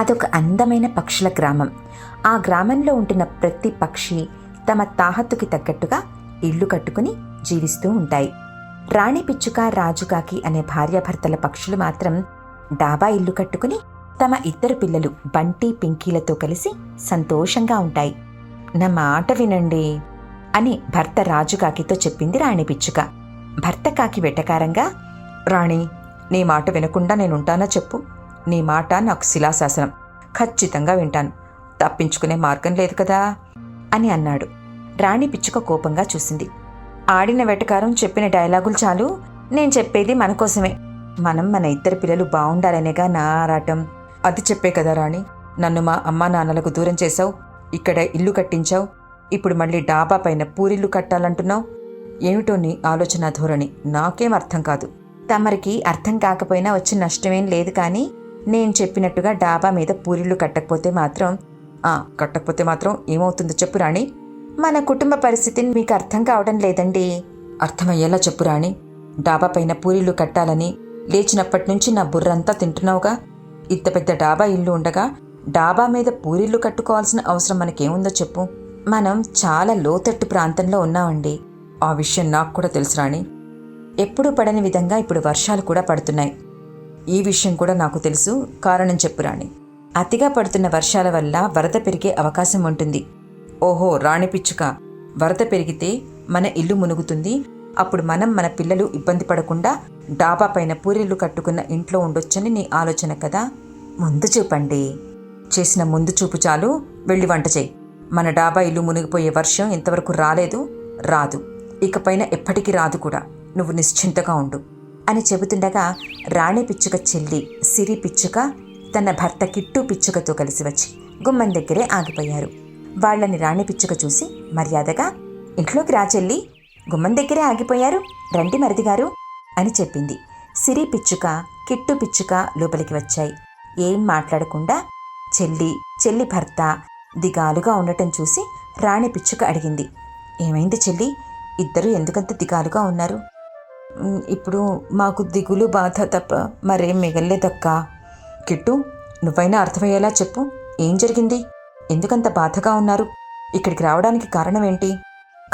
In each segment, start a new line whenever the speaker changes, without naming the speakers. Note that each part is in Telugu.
అదొక అందమైన పక్షుల గ్రామం. ఆ గ్రామంలో ఉంటున్న ప్రతి పక్షి తమ తాహత్తుకి తగ్గట్టుగా ఇల్లు కట్టుకుని జీవిస్తూ ఉంటాయి. రాణి పిచ్చుక రాజుకాకి అనే భార్యాభర్తల పక్షులు మాత్రం డాబా ఇల్లు కట్టుకుని తమ ఇద్దరు పిల్లలు బంటి పింకీలతో కలిసి సంతోషంగా ఉంటాయి. నా మాట వినండి అని భర్త రాజుకాకితో చెప్పింది రాణి పిచ్చుక. భర్త కాకి వెటకారంగా రాణి నీ మాట వినకుండా నేనుంటానా చెప్పు. నీ మాట నాకు శిలాశాసనం. ఖచ్చితంగా వింటాను. తప్పించుకునే మార్గం లేదు కదా? అని అన్నాడు. రాణి పిచ్చుక కోపంగా చూసింది. ఆడిన వెటకారం చెప్పిన డైలాగులు చాలు. నేను చెప్పేది మన కోసమే. మనం మన ఇద్దరు పిల్లలు బాగుండాలనేగా నా ఆరాటం. అది చెప్పే కదా రాణి. నన్ను మా అమ్మా నాన్నలకు దూరం చేశావు. ఇక్కడ ఇల్లు కట్టించావు. ఇప్పుడు మళ్ళీ డాబా పైన పూరిల్లు కట్టాలంటున్నావు. ఏమిటో నీ ఆలోచన ధోరణి. నాకేం అర్థం కాదు. తమరికి అర్థం కాకపోయినా వచ్చే నష్టమేం లేదు కానీ నేను చెప్పినట్టుగా డాబా మీద పూరిళ్ళు కట్టకపోతే మాత్రం ఆ కట్టకపోతే మాత్రం ఏమవుతుందో చెప్పు రాణి. మన కుటుంబ పరిస్థితిని మీకు అర్థం కావడం లేదండి. అర్థమయ్యేలా చెప్పు రాణి. డాబా పైన పూరిళ్ళు కట్టాలని లేచినప్పటి నుంచి నా బుర్రంతా తింటున్నావుగా? ఇంత పెద్ద డాబా ఇల్లు ఉండగా డాబా మీద పూరిళ్ళు కట్టుకోవాల్సిన అవసరం మనకేముందో చెప్పు. మనం చాలా లోతట్టు ప్రాంతంలో ఉన్నామండి. ఆ విషయం నాకు కూడా తెలుసు రాణి. ఎప్పుడూ పడని విధంగా ఇప్పుడు వర్షాలు కూడా పడుతున్నాయి. ఈ విషయం కూడా నాకు తెలుసు. కారణం చెప్పు రాణి. అతిగా పడుతున్న వర్షాల వల్ల వరద పెరిగే అవకాశం ఉంటుంది. ఓహో రాణి పిచ్చుక. వరద పెరిగితే మన ఇల్లు మునుగుతుంది. అప్పుడు మనం మన పిల్లలు ఇబ్బంది పడకుండా డాబా పైన పూరిల్లు కట్టుకున్న ఇంట్లో ఉండొచ్చని నీ ఆలోచన కదా? ముందు చూపండి. చేసిన ముందు చూపు చాలు. వెళ్ళి వంట చేయి. మన డాబా ఇల్లు మునిగిపోయే వర్షం ఇంతవరకు రాలేదు. రాదు. ఇకపైన ఎప్పటికీ రాదు కూడా. నువ్వు నిశ్చింతగా ఉండు. అని చెబుతుండగా రాణి పిచ్చుక చెల్లి సిరి పిచ్చుక తన భర్త కిట్టు పిచ్చుకతో కలిసి వచ్చి గుమ్మం దగ్గరే ఆగిపోయారు. వాళ్ళని రాణి పిచ్చుక చూసి మర్యాదగా ఇంట్లోకి రా చెల్లి గుమ్మం దగ్గరే ఆగిపోయారు రండి మరిదిగారు అని చెప్పింది. సిరి పిచ్చుక కిట్టు పిచ్చుక లోపలికి వచ్చాయి. ఏం మాట్లాడకుండా చెల్లి చెల్లి భర్త దిగాలుగా ఉండటం చూసి రాణి పిచ్చుక అడిగింది ఏమైంది చెల్లి? ఇద్దరు ఎందుకంత దిగాలుగా ఉన్నారు? ఇప్పుడు మాకు దిగులు బాధ తప్ప మరేం మిగల్లేదక్కా. కిట్టు నువ్వైనా అర్థమయ్యేలా చెప్పు. ఏం జరిగింది? ఎందుకంత బాధగా ఉన్నారు? ఇక్కడికి రావడానికి కారణం ఏంటి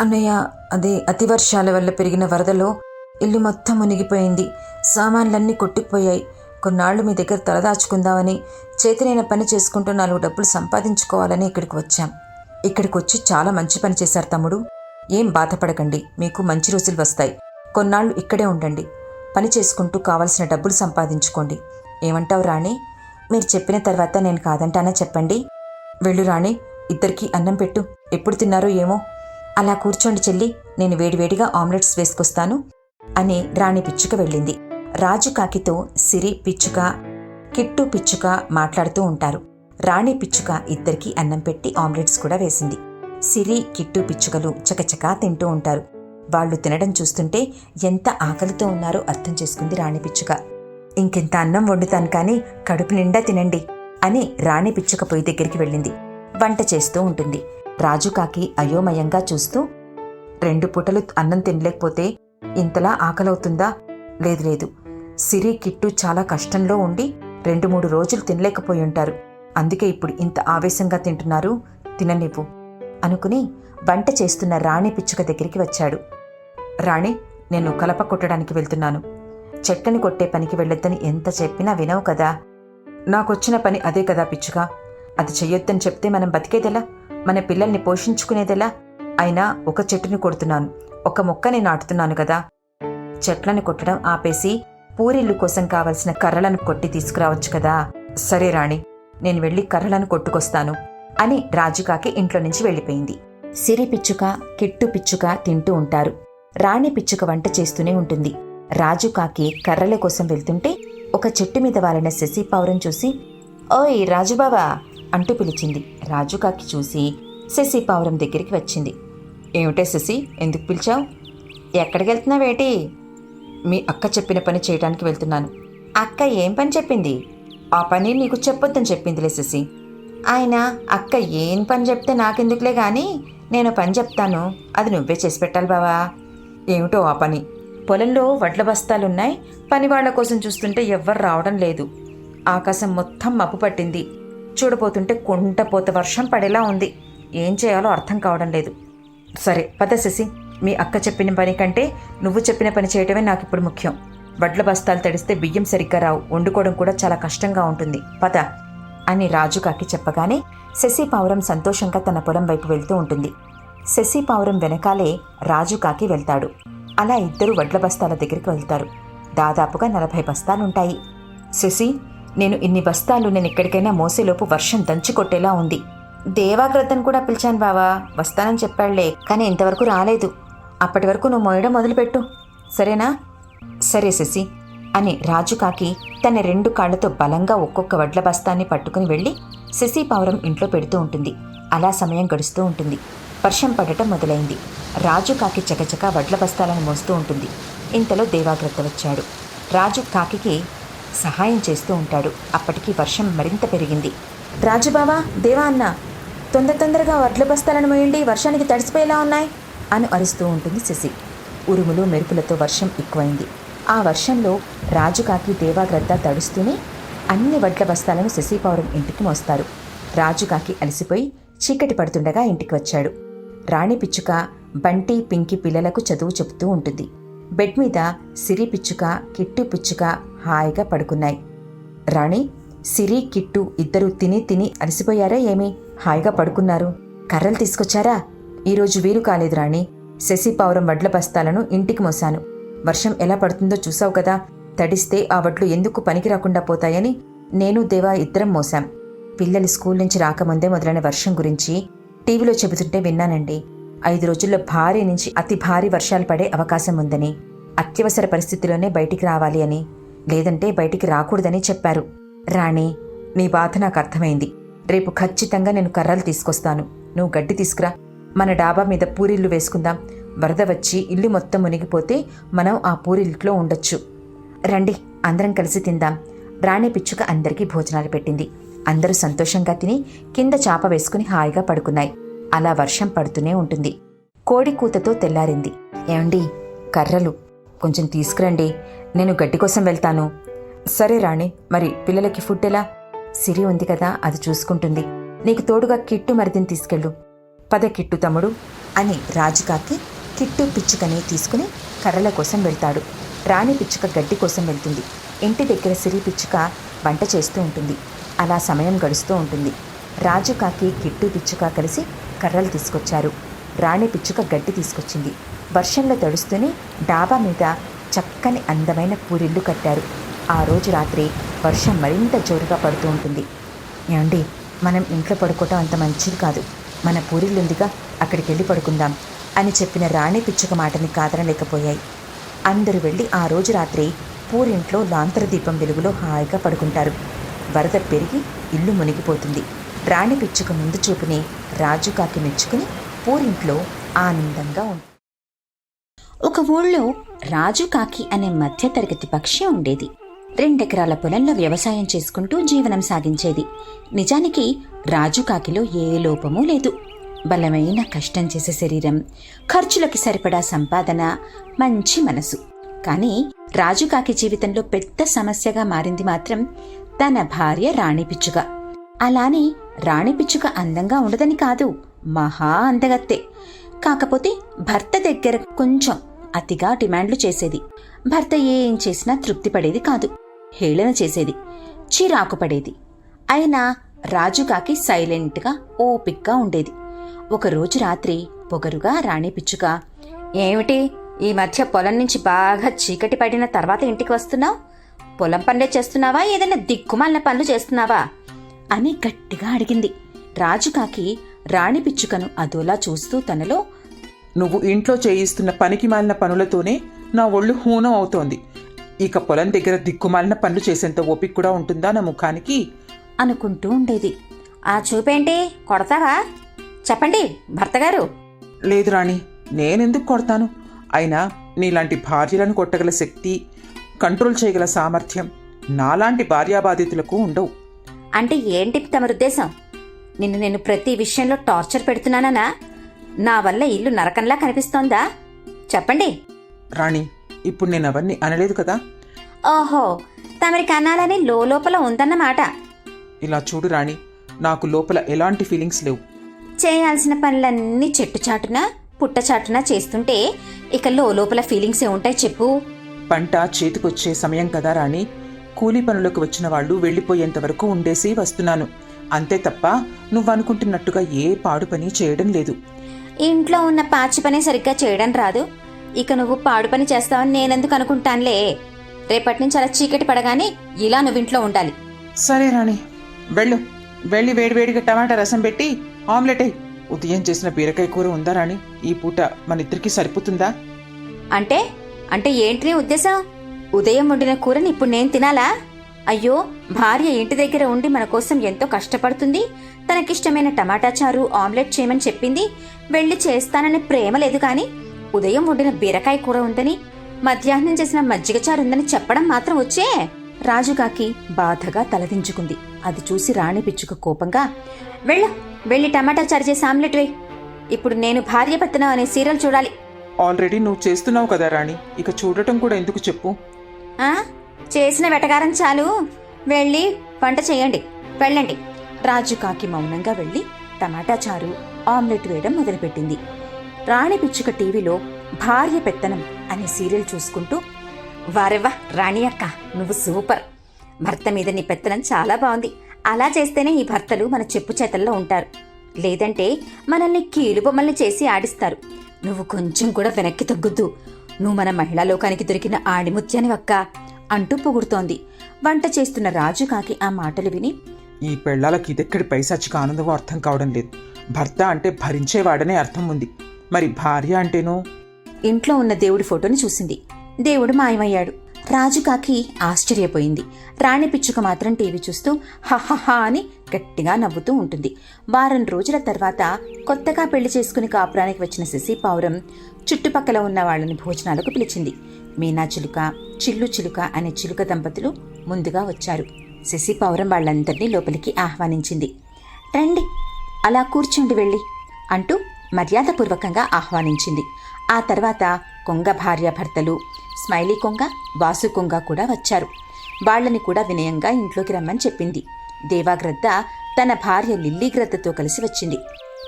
అన్నయ్య అదే అతివర్షాల వల్ల పెరిగిన వరదలో ఇల్లు మొత్తం మునిగిపోయింది. సామాన్లన్నీ కొట్టుకుపోయాయి. కొన్నాళ్ళు మీ దగ్గర తలదాచుకుందామని చేతినైన పని చేసుకుంటూ నాలుగు డబ్బులు సంపాదించుకోవాలని ఇక్కడికి వచ్చాం. ఇక్కడికి వచ్చి చాలా మంచి పని చేశారు తమ్ముడు. ఏం బాధపడకండి మీకు మంచి రోజులు వస్తాయి. కొన్నాళ్ళు ఇక్కడే ఉండండి. పని చేసుకుంటూ కావలసిన డబ్బులు సంపాదించుకోండి. ఏమంటావు రాణి? మీరు చెప్పిన తర్వాత నేను కాదంటానా చెప్పండి. వెళ్ళు రాణి ఇద్దరికీ అన్నం పెట్టు. ఎప్పుడు తిన్నారో ఏమో. అలా కూర్చోండి చెల్లి నేను వేడివేడిగా ఆమ్లెట్స్ వేసుకొస్తాను అని రాణి పిచ్చుక వెళ్ళింది. రాజు కాకితో సిరి పిచ్చుక కిట్టు పిచ్చుక మాట్లాడుతూ ఉంటారు. రాణి పిచ్చుక ఇద్దరికీ అన్నం పెట్టి ఆమ్లెట్స్ కూడా వేసింది. సిరి కిట్టు పిచ్చుకలు చకచకా తింటూ ఉంటారు. వాళ్ళు తినడం చూస్తుంటే ఎంత ఆకలితో ఉన్నారో అర్థం చేసుకుంది రాణి పిచ్చుక. ఇంకెంత అన్నం వండుతాను కానీ కడుపు నిండా తినండి అని రాణి పిచ్చుక పొయ్యి దగ్గరికి వెళ్ళింది. వంట చేస్తూ ఉంటుంది. రాజు కాకి అయోమయంగా చూస్తూ రెండు పూటలు అన్నం తినలేకపోతే ఇంతలా ఆకలవుతుందా? లేదు లేదు. సిరి కిట్టు చాలా కష్టంలో ఉండి రెండు మూడు రోజులు తినలేకపోయి ఉంటారు. అందుకే ఇప్పుడు ఇంత ఆవేశంగా తింటున్నారు తిననివ్వు అనుకుని వంట చేస్తున్న రాణి పిచ్చుక దగ్గరికి వచ్చాడు. రాణి నేను కలప కొట్టడానికి వెళ్తున్నాను. చెట్లని కొట్టే పనికి వెళ్ళొద్దని ఎంత చెప్పినా వినవు కదా. నాకొచ్చిన పని అదే కదా పిచ్చుక అది చెయ్యొద్దని చెప్తే మనం బతికేదెలా? మన పిల్లల్ని పోషించుకునేదెలా? అయినా ఒక చెట్టుని కొడుతున్నాను. ఒక మొక్కని నాటుతున్నాను కదా. చెట్లను కొట్టడం ఆపేసి పూరిల్లు కోసం కావలసిన కర్రలను కొట్టి తీసుకురావచ్చు కదా. సరే రాణి నేను వెళ్ళి కర్రలను కొట్టుకొస్తాను అని రాజుకాకి ఇంట్లో నుంచి వెళ్ళిపోయింది. సిరి పిచ్చుక కిట్టు పిచ్చుక తింటూ ఉంటారు. రాణి పిచ్చుక వంట చేస్తూనే ఉంటుంది. రాజు కాకి కర్రల కోసం వెళ్తుంటే ఒక చెట్టు మీద వాలిన శశి పావురం చూసి ఓయ్ రాజుబావా అంటూ పిలిచింది. రాజు కాకి చూసి శశి పావురం దగ్గరికి వచ్చింది. ఏమిటే శశి ఎందుకు పిలిచావు? ఎక్కడికి వెళ్తున్నావేటి మీ అక్క చెప్పిన పని చేయడానికి వెళ్తున్నాను. అక్క ఏం పని చెప్పింది? ఆ పని నీకు చెప్పొద్దని చెప్పిందిలే శశి. ఆయన అక్క ఏం పని చెప్తే నాకెందుకులే కానీ నేను పని చెప్తాను. అది నువ్వే చేసి పెట్టాలి బావా. ఏమిటో ఆ పని. పొలంలో వడ్ల బస్తాలున్నాయి. పని వాళ్ళ కోసం చూస్తుంటే ఎవ్వరు రావడం లేదు. ఆకాశం మొత్తం మబ్బు పట్టింది. చూడబోతుంటే కుంటపోత వర్షం పడేలా ఉంది. ఏం చేయాలో అర్థం కావడం లేదు. సరే పద శశి. మీ అక్క చెప్పిన పని కంటే నువ్వు చెప్పిన పని చేయటమే నాకు ఇప్పుడు ముఖ్యం. వడ్ల బస్తాలు తడిస్తే బియ్యం సరిగ్గా రావు. వండుకోవడం కూడా చాలా కష్టంగా ఉంటుంది. పద అని రాజు కాకి చెప్పగానే శశి పావురం సంతోషంగా తన పొలం వైపు వెళ్తూ ఉంటుంది. శశి పావురం వెనకాలే రాజు కాకి వెళ్తాడు. అలా ఇద్దరు వడ్ల బస్తాల దగ్గరికి వెళ్తారు. దాదాపుగా నలభై బస్తాలుంటాయి. శశి నేను ఇన్ని బస్తాలు నేను ఎక్కడికైనా మోసేలోపు వర్షం దంచి కొట్టేలా ఉంది. దేవాగ్రతను కూడా పిలిచాను బావా వస్తానని చెప్పాళ్ళే కానీ ఇంతవరకు రాలేదు. అప్పటి వరకు నువ్వు మోయడం మొదలుపెట్టు. సరేనా? సరే శశి అని రాజు కాకి తన రెండు కాళ్ళతో బలంగా ఒక్కొక్క వడ్ల బస్తాన్ని పట్టుకుని వెళ్ళి శశి పావురం ఇంట్లో పెడుతూ ఉంటుంది. అలా సమయం గడుస్తూ ఉంటుంది. వర్షం పడటం మొదలైంది. రాజు కాకి చకచక వడ్ల బస్తాలను మోస్తూ ఉంటుంది. ఇంతలో దేవాగ్రత వచ్చాడు. రాజు కాకికి సహాయం చేస్తూ ఉంటాడు. అప్పటికి వర్షం మరింత పెరిగింది. రాజుబావా దేవా అన్న తొందర తొందరగా వడ్ల బస్తాలను మోయండి. వర్షానికి తడిసిపోయేలా ఉన్నాయి అని అరుస్తూ ఉంటుంది శశి. ఉరుములు మెరుపులతో వర్షం ఎక్కువైంది. ఆ వర్షంలో రాజుకాకి దేవాగ్రద్ద తడుస్తూనే అన్ని వడ్ల బస్తాలను శశిపౌరం ఇంటికి మోస్తారు. రాజుకాకి అలసిపోయి చీకటి పడుతుండగా ఇంటికి వచ్చాడు. రాణి పిచ్చుక బంటి పింకి పిల్లలకు చదువు చెబుతూ ఉంటుంది. బెడ్ మీద సిరి పిచ్చుక కిట్టు పిచ్చుక హాయిగా పడుకున్నాయి. రాణి సిరి కిట్టు ఇద్దరు తిని తిని అలసిపోయారా ఏమి? హాయిగా పడుకున్నారు. కర్రలు తీసుకొచ్చారా? ఈరోజు వీలు కాలేదు రాణి. శశి పావురం వడ్ల బస్తాలను ఇంటికి మోశాను. వర్షం ఎలా పడుతుందో చూసావు కదా. తడిస్తే ఆ వడ్లు ఎందుకు పనికి రాకుండా పోతాయని నేను దేవా ఇద్దరం మోశాం. పిల్లలు స్కూల్ నుంచి రాకముందే మొదలైన వర్షం గురించి టీవీలో చెబుతుంటే విన్నానండి. ఐదు రోజుల్లో భారీ నుంచి అతి భారీ వర్షాలు పడే అవకాశం ఉందని అత్యవసర పరిస్థితిలోనే బయటికి రావాలి అని లేదంటే బయటికి రాకూడదని చెప్పారు. రాణి నీ బాధ నాకు అర్థమైంది. రేపు ఖచ్చితంగా నేను కర్రలు తీసుకొస్తాను. నువ్వు గడ్డి తీసుకురా. మన డాబా మీద పూరిల్లు వేసుకుందాం. వరద వచ్చి ఇల్లు మొత్తం మునిగిపోతే మనం ఆ పూరిల్లులో ఉండొచ్చు. రండి అందరం కలిసి తిందాం. రాణి పిచ్చుక అందరికీ భోజనాలు పెట్టింది. అందరూ సంతోషంగా తిని కింద చాప వేసుకుని హాయిగా పడుకున్నాయి. అలా వర్షం పడుతూనే ఉంటుంది. కోడి కూతతో తెల్లారింది. ఏమండి కర్రలు. కొంచెం తీసుకురండి. నేను గడ్డి కోసం వెళ్తాను. సరే రాణి మరి పిల్లలకి ఫుడ్ ఎలా? సిరి ఉంది కదా అది చూసుకుంటుంది. నీకు తోడుగా కిట్టు మరిదిని తీసుకెళ్ళు. పద కిట్టు తమ్ముడు అని రాజుకాకి కిట్టు పిచ్చుకని తీసుకుని కర్రల కోసం వెళ్తాడు. రాణి పిచ్చుక గడ్డి కోసం వెళ్తుంది. ఇంటి దగ్గర సిరి పిచ్చుక వంట చేస్తూ ఉంటుంది. అలా సమయం గడుస్తూ ఉంటుంది. రాజు కాకి కిట్టు పిచ్చుక కలిసి కర్రలు తీసుకొచ్చారు. రాణి పిచ్చుక గడ్డి తీసుకొచ్చింది. వర్షంలో తడుస్తూనే డాబా మీద చక్కని అందమైన పూరిల్లు కట్టారు. ఆ రోజు రాత్రి వర్షం మరింత జోరుగా పడుతూ ఉంటుంది. ఏమండి మనం ఇంట్లో పడుకోవటం అంత మంచిది కాదు. మన పూరిల్లుందిగా అక్కడికి వెళ్ళి పడుకుందాం అని చెప్పిన రాణి పిచ్చుక మాటని కాదనలేకపోయాయి. అందరూ వెళ్ళి ఆ రోజు రాత్రి పూరింట్లో లాంతర దీపం వెలుగులో హాయిగా పడుకుంటారు. వరద పెరిగి ఇల్లు మునిగిపోతుంది. రాణి పిచ్చుక ముందు చూపుని రాజు కాకి మెచ్చుకుని పూరింట్లో ఆనందంగా ఉంటుంది
ఒక ఊళ్ళో రాజు కాకి అనే మధ్యతరగతి పక్షి ఉండేది. రెండెకరాల పొలంలో వ్యవసాయం చేసుకుంటూ జీవనం సాగించేది. నిజానికి రాజు కాకిలో ఏ లోపమూ లేదు. బలమైన కష్టం చేసే శరీరం ఖర్చులకి సరిపడా సంపాదన మంచి మనసు. కానీ రాజుకాకి జీవితంలో పెద్ద సమస్యగా మారింది మాత్రం తన భార్య రాణిపిచ్చుక అలానే రాణిపిచ్చుక అందంగా ఉండదని కాదు మహా అందగత్తే. కాకపోతే భర్త దగ్గర కొంచెం అతిగా డిమాండ్లు చేసేది. భర్త ఏం చేసినా తృప్తి పడేది కాదు హేళన చేసేది చిరాకు పడేది. అయినా రాజుకాకి సైలెంట్గా ఓపిక్గా ఉండేది. ఒకరోజు రాత్రి పొగరుగా రాణి పిచ్చుక ఏమిటి? ఈ మధ్య పొలం నుంచి బాగా చీకటి పడిన తర్వాత ఇంటికి వస్తున్నావు? పొలం పనులే చేస్తున్నావా? ఏదైనా దిక్కుమాలిన పనులు చేస్తున్నావా? అని గట్టిగా అడిగింది. రాజుకాకి రాణి పిచ్చుకను అదోలా చూస్తూ తనలో
నువ్వు ఇంట్లో చేయిస్తున్న పనికి మాలిన పనులతోనే నా ఒళ్ళు హూనం అవుతోంది. ఇక పొలం దగ్గర దిక్కుమాలిన పనులు చేసేంత ఓపిక కూడా ఉంటుందా నా ముఖానికి?
అనుకుంటూ ఉండేది. ఆ చూపేంటి కొడతావా? చెప్పండి భర్తగారు
లేదు రాణి నేనెందుకు కొడతాను? అయినా నీలాంటి భార్యలను కొట్టగల శక్తి కంట్రోల్ చేయగల సామర్థ్యం నాలాంటి భార్యాబాధితులకు ఉండవు.
అంటే ఏంటి తమరి ఉద్దేశం? నిన్ను నేను ప్రతి విషయంలో టార్చర్ పెడుతున్నానా నా వల్ల ఇల్లు నరకంలా కనిపిస్తోందా? చెప్పండి.
రాణి ఇప్పుడు నేను అవన్నీ అనలేదు కదా?
ఓహో తమరికి అనాలని లోపల ఉందన్నమాట.
ఇలా చూడు రాణి నాకు లోపల ఎలాంటి ఫీలింగ్స్ లేవు.
చేయాల్సిన పనులన్నీ చెట్టు చాటున పుట్ట చాటున చేస్తుంటే ఇక లోపల ఫీలింగ్స్ ఏ ఉంటాయి చెప్పు.
పంట చేతికొచ్చే సమయం కదా రాణి. కూలీ పనులకు వచ్చిన వాళ్ళు వెళ్ళిపోయేంత వరకు ఉండేసి వస్తున్నాను. అంతే తప్ప నువ్వు అనుకుంటున్నట్టుగా ఏ పాడు పని చేయడం లేదు.
ఇంట్లో ఉన్న పాచి పని సరిగ్గా చేయడం రాదు. ఇక నువ్వు పాడు పని చేస్తావని నేనెందుకు అనుకుంటానులే? రేపటి నుంచి అలా చీకటి పడగానే ఇలా నువ్వు ఇంట్లో ఉండాలి.
సరే రాణి వెళ్ళు. వెళ్ళి వేడివేడిగా టమాటా రసం పెట్టి ఆమ్లెట్ అయ్యి ఉదయం చేసిన బీరకాయ కూర ఉందా రాణి? ఈ పూట మన ఇద్దరికి సరిపోతుందా?
అంటే అంటే ఏంటి నీ ఉద్దేశం? ఉదయం వండిన కూరని ఇప్పుడు నేను తినాలా? అయ్యో భార్య ఇంటి దగ్గర ఉండి మన కోసం ఎంతో కష్టపడుతుంది. తనకిష్టమైన టమాటా చారు ఆమ్లెట్ చేయమని చెప్పింది. వెళ్ళి చేస్తానని ప్రేమ లేదు కాని ఉదయం వండిన బీరకాయ కూర ఉందని మధ్యాహ్నం చేసిన మజ్జిగ చారు ఉందని చెప్పడం మాత్రం వచ్చే?
రాజుగాకి బాధగా తలదించుకుంది. అది చూసి రాణి పిచ్చుక కోపంగా
వెళ్ళు వెళ్ళి టమాటా చారు చేసి ఆమ్లెట్ వే ఇప్పుడు నేను భార్య భర్తనం అనే సీరియల్ చూడాలి.
ఆల్రెడీ నువ్వు చేస్తున్నావు కదా రాణి ఇక చూడటం కూడా ఎందుకు చెప్పు?
ఆ? చేసిన వెటకారం చాలు. వెళ్ళి వంట చేయండి. వెళ్ళండి.
రాజుకాకి మౌనంగా వెళ్ళి టమాటా చారు ఆమ్లెట్ వేయడం మొదలుపెట్టింది. రాణి పిచ్చుక టీవీలో భార్య పెత్తనం అనే సీరియల్ చూసుకుంటూ
వారెవ్వా రాణి అక్క నువ్వు సూపర్. భర్త మీద నీ పెత్తనం చాలా బాగుంది. అలా చేస్తేనే ఈ భర్తలు మన చెప్పు చేతల్లో ఉంటారు. లేదంటే మనల్ని కీలు బొమ్మల్ని చేసి ఆడిస్తారు. నువ్వు కొంచెం కూడా వెనక్కి తగ్గుద్దు. నువ్వు మన మహిళా లోకానికి దొరికిన ఆడిముత్యాని అక్క
అంటూ పొగుడుతోంది. వంట చేస్తున్న రాజుకాకి ఆ మాటలు విని
ఈ పెళ్ళాలకి ఇదెక్కడి పైశాచిక ఆనందమో అర్థం కావడం లేదు. భర్త అంటే భరించేవాడనే అర్థం ఉంది. మరి భార్య అంటేనో?
ఇంట్లో ఉన్న దేవుడి ఫోటోని చూసింది. దేవుడు మాయమయ్యాడు. రాజుకాకి ఆశ్చర్యపోయింది. రాణి పిచ్చుక మాత్రం టీవీ చూస్తూ హహహా అని గట్టిగా నవ్వుతూ ఉంటుంది. వారం రోజుల తర్వాత కొత్తగా పెళ్ళి చేసుకుని కాపురానికి వచ్చిన శశి పావురం చుట్టుపక్కల ఉన్న వాళ్ళని భోజనాలకు పిలిచింది. మీనా చిలుక చిల్లు చిలుక అనే చిలుక దంపతులు ముందుగా వచ్చారు. శశి పావురం వాళ్ళందరినీ లోపలికి ఆహ్వానించింది. రండి అలా కూర్చుండి వెళ్ళి అంటూ మర్యాదపూర్వకంగా ఆహ్వానించింది. ఆ తర్వాత కొంగ భార్యాభర్తలు స్మైలీ కొంగ వాసు కొంగ కూడా వచ్చారు. వాళ్ళని కూడా వినయంగా ఇంట్లోకి రమ్మని చెప్పింది. దేవాగ్రద్ద తన భార్య లిల్లీ గ్రద్దతో కలిసి వచ్చింది.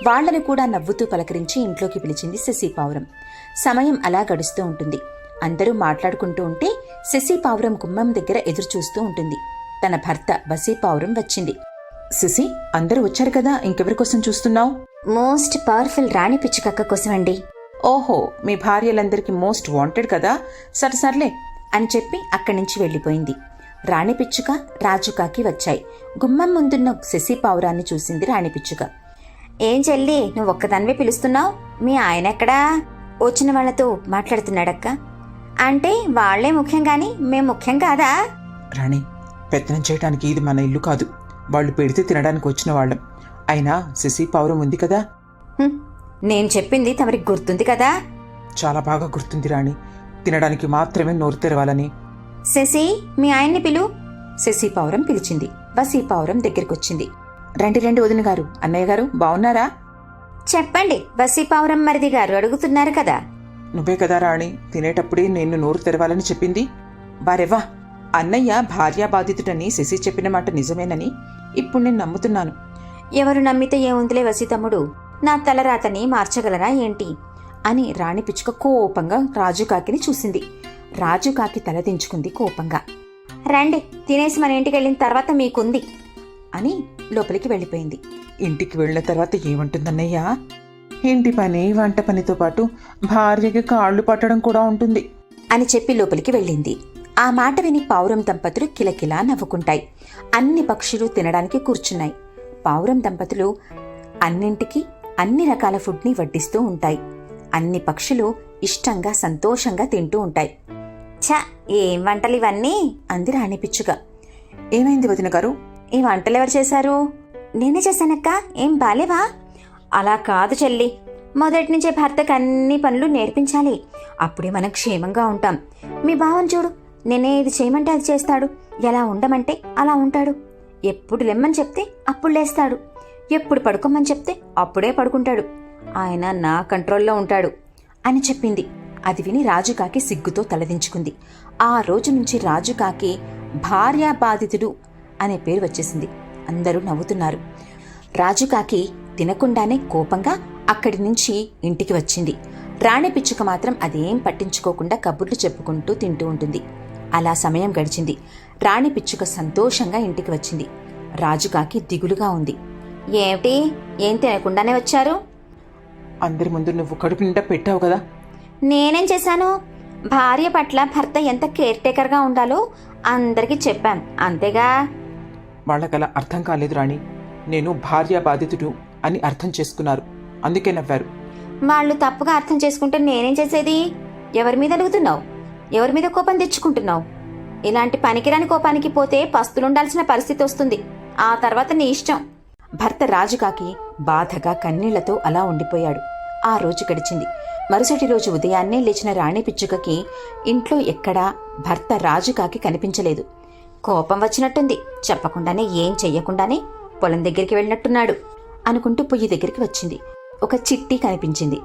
వాళ్ళను కూడా నవ్వుతూ పలకరించి ఇంట్లోకి పిలిచింది శశి పావురం. సమయం అలా గడుస్తూ ఉంటుంది. అందరూ మాట్లాడుకుంటూ ఉంటే శశి పావురం గుమ్మం దగ్గర ఎదురు చూస్తూ ఉంటుంది. తన భర్త బసీ పావురం వచ్చింది. శశి అందరూ వచ్చారు కదా ఇంకెవరి కోసం చూస్తున్నావు?
మోస్ట్ పవర్ఫుల్ రాణి పిచ్చుకక్క అండి
ఓహో మీ భార్యలందరికీ మోస్ట్ వాంటెడ్ కదా? సరే సర్లే అని చెప్పి అక్కడి నుంచి వెళ్ళిపోయింది. రాణి పిచ్చుక రాజుకాకి వచ్చాయి. గుమ్మం ముందున్న శశి పావురాన్ని చూసింది రాణి పిచ్చుక.
ఏం చెల్లి నువ్వు ఒక్కదానివే పిలుస్తున్నావు? మీ ఆయన ఎక్కడా? వచ్చిన వాళ్ళతో మాట్లాడుతున్నాడక్క. అంటే వాళ్ళే ముఖ్యం గాని మేం ముఖ్యం కాదా?
రాణి పెత్తనం చేయడానికి ఇది మన ఇల్లు కాదు. వాళ్ళు పెడితే తినడానికి వచ్చిన వాళ్ళం. అయినా శశి పౌరం ఉంది కదా?
హ్మ్, నేను చెప్పింది తమరికి గుర్తుంది కదా?
చాలా బాగా గుర్తుంది రాణి. తినడానికి మాత్రమే నోరు తెరవాలని.
శశి మీ ఆయన్ని పిలు.
శశి పావురం పిలిచింది. బసీ పావురం దగ్గరికొచ్చింది. రండి రండి వదిన గారు. అన్నయ్య గారు బాగున్నారా
చెప్పండి బస్సీ పావురం మరిది గారు అడుగుతున్నారు కదా?
నువ్వే కదా రాణి తినేటప్పుడే నేను నోరు తెరవాలని చెప్పింది. వారెవ్వా? అన్నయ్య భార్యా బాధితుడని శశి చెప్పిన మాట నిజమేనని ఇప్పుడు నేను నమ్ముతున్నాను.
ఎవరు నమ్మితే ఏముందిలే వసి తమ్ముడు? నా తలరాతని మార్చగలరా ఏంటి?
అని రాణి పిచ్చుక కోపంగా రాజుకాకిని చూసింది. రాజుకాకి తలదించుకుంది కోపంగా.
రండి తినేసి మన ఇంటికి వెళ్ళిన తర్వాత మీకుంది
అని లోపలికి వెళ్ళిపోయింది.
ఇంటికి వెళ్ళిన తర్వాత ఏమంటుందన్నయ్యా? ఇంటి పని వంట పనితో పాటు భార్యకి కాళ్ళు పట్టడం కూడా ఉంటుంది.
అని చెప్పి లోపలికి వెళ్ళింది. ఆ మాట విని పావురం దంపతులు కిలకిలా నవ్వుకుంటాయి. అన్ని పక్షులు తినడానికి కూర్చున్నాయి. పావురం దంపతులు అన్నింటికి అన్ని రకాల ఫుడ్ని వడ్డిస్తూ ఉంటాయి. అన్ని పక్షులు ఇష్టంగా సంతోషంగా తింటూ ఉంటాయి.
ఛ ఏం వంటలు ఇవన్నీ?
అంది రాణిపిచ్చుగా ఏమైంది వదిన గారు?
ఈ వంటలు ఎవరు చేశారు? నేనే చేశానక్క. ఏం బాలేవా? అలా కాదు చెల్లి. మొదటి నుంచే భర్తకు అన్ని పనులు నేర్పించాలి. అప్పుడే మనం క్షేమంగా ఉంటాం. మీ భావం చూడు. నేనే ఇది చేయమంటే అది చేస్తాడు. ఎలా ఉండమంటే అలా ఉంటాడు. ఎప్పుడు లెమ్మని చెప్తే అప్పుడు లేస్తాడు. ఎప్పుడు పడుకోమని చెప్తే అప్పుడే పడుకుంటాడు. ఆయన నా కంట్రోల్లో ఉంటాడు
అని చెప్పింది. అది విని రాజుకాకి సిగ్గుతో తలదించుకుంది ఆ రోజు నుంచి రాజుకాకి భార్యా బాధితుడు అనే పేరు వచ్చేసింది. అందరూ నవ్వుతున్నారు. రాజుకాకి తినకుండానే కోపంగా అక్కడి నుంచి ఇంటికి వచ్చింది. రాణి పిచ్చుక మాత్రం అదేం పట్టించుకోకుండా కబుర్లు చెప్పుకుంటూ తింటూ ఉంటుంది. అలా సమయం గడిచింది. రాణి పిచ్చుక సంతోషంగా ఇంటికి వచ్చింది. రాజుకాకి దిగులుగా ఉంది. ఏమిటి? ఏం తినకుండానే వచ్చారు?
అందరి ముందు నువ్వు కడుపు నిండా పెట్టావు కదా.
నేనేం చేశాను? భార్య పట్ల భర్త ఎంత కేర్ టేకర్గా ఉండాలో అందరికీ చెప్పాను. అంతేగా?
వాళ్ళకలా అర్థం కాలేదు రాణి. నేను భార్య బాధితుడు అని అర్థం చేసుకున్నారు. అందుకే నవ్వారు.
వాళ్ళు తప్పుగా అర్థం చేసుకుంటే నేనేం చేసేది? ఎవరి మీద అడుగుతున్నావు? ఎవరి మీద కోపం తెచ్చుకుంటున్నావు? ఇలాంటి పనికిరాని కోపానికి పోతే పస్తులుండాల్సిన పరిస్థితి వస్తుంది. ఆ తర్వాత నీ ఇష్టం. భర్త రాజుకాకి బాధగా కన్నీళ్ళతో అలా ఉండిపోయాడు. ఆ రోజు గడిచింది. మరుసటి రోజు ఉదయాన్నే లేచిన రాణి పిచ్చుకకి ఇంట్లో ఎక్కడా భర్త రాజుకాకి కనిపించలేదు. కోపం వచ్చినట్టుంది. చెప్పకుండానే ఏం చెయ్యకుండానే పొలం దగ్గరికి వెళ్ళినట్టున్నాడు అనుకుంటూ పొయ్యి దగ్గరికి వచ్చింది. ఒక చిట్టి కనిపించింది.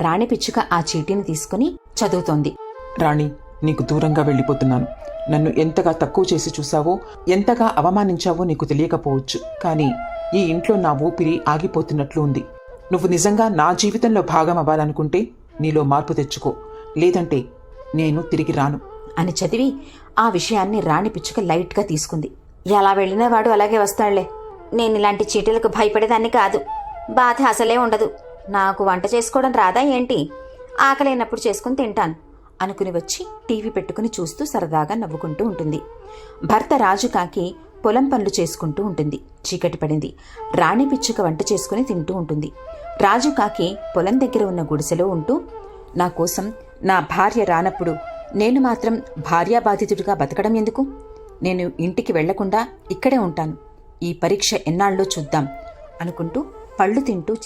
రాణి పిచ్చుక ఆ చీటీని తీసుకుని చదువుతోంది.
రాణి నీకు దూరంగా వెళ్ళిపోతున్నాను. నన్ను ఎంతగా తక్కువ చేసి చూసావో ఎంతగా అవమానించావో నీకు తెలియకపోవచ్చు. కానీ ఈ ఇంట్లో నా ఊపిరి ఆగిపోతున్నట్లు ఉంది. నువ్వు నిజంగా నా జీవితంలో భాగం అవ్వాలనుకుంటే నీలో మార్పు తెచ్చుకో. లేదంటే నేను తిరిగి రాను.
అని చదివి ఆ విషయాన్ని రాణి పిచ్చుక లైట్గా తీసుకుంది. ఎలా వెళ్ళినా వాడు అలాగే వస్తాడులే. నేను ఇలాంటి చీటీలకు భయపడేదాన్ని కాదు. బాధ అసలే ఉండదు. నాకు వంట చేసుకోవడం రాదా ఏంటి? ఆకలైనప్పుడు చేసుకుని తింటాను అనుకుని వచ్చి టీవీ పెట్టుకుని చూస్తూ సరదాగా నవ్వుకుంటూ ఉంటుంది. భర్త రాజు కాకి పొలం పనులు చేసుకుంటూ ఉంటుంది. చీకటి పడింది. రాణి పిచ్చుక వంట చేసుకుని తింటూ ఉంటుంది. రాజు కాకి పొలం దగ్గర ఉన్న గుడిసెలో ఉంటూ నా కోసం నా భార్య రానప్పుడు నేను మాత్రం భార్యాబాధితుడిగా బతకడం ఎందుకు? నేను ఇంటికి వెళ్ళకుండా ఇక్కడే ఉంటాను. ఈ పరీక్ష ఎన్నాళ్ళలో చూద్దాం అనుకుంటూ పళ్ళు తింటూ